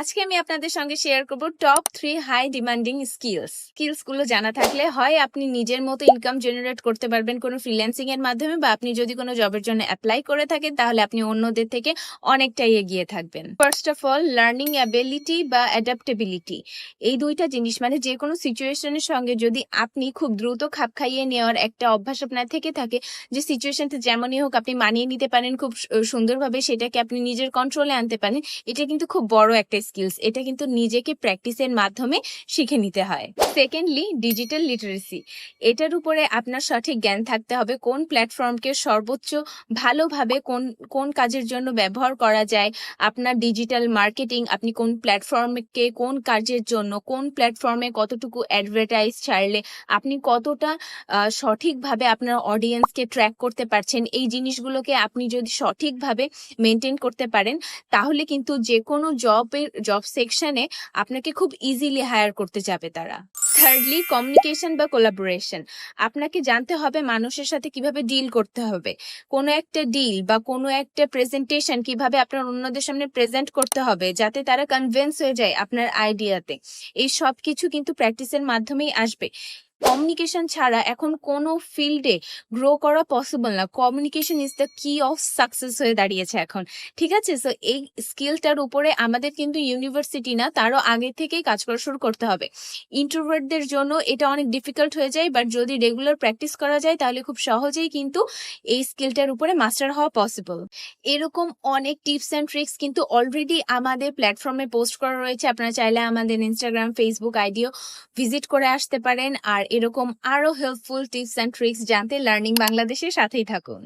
আজকে আমি আপনাদের সঙ্গে শেয়ার করব top three high demanding skills স্কিলসগুলো জানা থাকলে হয় আপনি নিজের মতো ইনকাম জেনারেট করতে পারবেন কোনো ফ্রিল্যান্সিং এর মাধ্যমে বা আপনি যদি কোনো জবের জন্য অ্যাপ্লাই করে থাকেন তাহলে আপনি অন্যদের থেকে অনেকটাই এগিয়ে থাকবেন। First of all learning ability বা অ্যাডাপ্টেবিলিটি এই দুইটা জিনিস মানে যে কোনো সিচুয়েশনের সঙ্গে যদি আপনি খুব দ্রুত খাপ খাইয়ে নেওয়ার একটা অভ্যাস আপনার থেকে থাকে, যে সিচুয়েশনটা যেমনই হোক আপনি মানিয়ে নিতে পারেন, খুব সুন্দরভাবে সেটাকে আপনি নিজের কন্ট্রোলে আনতে পারেন, এটা কিন্তু খুব বড় একটা স্কিলস এটা কিন্তু নিজেকে প্র্যাকটিসের মাধ্যমে শিখে নিতে হয়। সেকেন্ডলি ডিজিটাল লিটারেসি এটার উপরে আপনার সঠিক জ্ঞান থাকতে হবে, কোন প্ল্যাটফর্মকে সর্বোচ্চ ভালোভাবে কোন কোন কাজের জন্য ব্যবহার করা যায়, আপনার ডিজিটাল মার্কেটিং আপনি কোন প্ল্যাটফর্মকে কোন কাজের জন্য, কোন প্ল্যাটফর্মে কতটুকু অ্যাডভার্টাইজ ছাড়লে আপনি কতটা সঠিকভাবে আপনার অডিয়েন্সকে ট্র্যাক করতে পারছেন, এই জিনিসগুলোকে আপনি যদি সঠিকভাবে মেনটেন করতে পারেন, তাহলে কিন্তু যে কোনো জবের জব সেকশনে আপনাকে খুব ইজিলি হায়ার করতে যাবে তারা। থার্ডলি কমিউনিকেশন বা কোলাবোরেশন আপনাকে জানতে হবে মানুষের সাথে কীভাবে ডিল করতে হবে। কোনো একটা ডিল বা কোনো একটা প্রেজেন্টেশন কীভাবে আপনার অন্যদের সামনে প্রেজেন্ট করতে হবে, যাতে তারা কনভিন্স হয়ে যায় আপনার আইডিয়াতে এই সব কিছু কিন্তু প্র্যাকটিসের মাধ্যমেই আসবে। কমিউনিকেশন ছাড়া এখন কোনো ফিল্ডে গ্রো করা পসিবল না। Communication is the key of success হয়ে দাঁড়িয়েছে এখন। ঠিক আছে? সো এই স্কিলটার উপরে আমাদের কিন্তু ইউনিভার্সিটি না, তারও আগে থেকেই কাজ করা শুরু করতে হবে। ইন্ট্রোভার্টদের জন্য এটা অনেক ডিফিকাল্ট হয়ে যায় বাট যদি রেগুলার প্র্যাকটিস করা যায়, তাহলে খুব সহজেই কিন্তু এই স্কিলটার উপরে মাস্টার হওয়া পসিবল এরকম অনেক টিপস অ্যান্ড ট্রিক্স কিন্তু অলরেডি আমাদের প্ল্যাটফর্মে পোস্ট করা রয়েছে। আপনারা চাইলে আমাদের ইনস্টাগ্রাম ফেসবুক আইডিও ভিজিট করে আসতে পারেন। আর এরকম আরও হেল্পফুল টিপস অ্যান্ড ট্রিক্স জানতে লার্নিং বাংলাদেশের সাথেই থাকুন।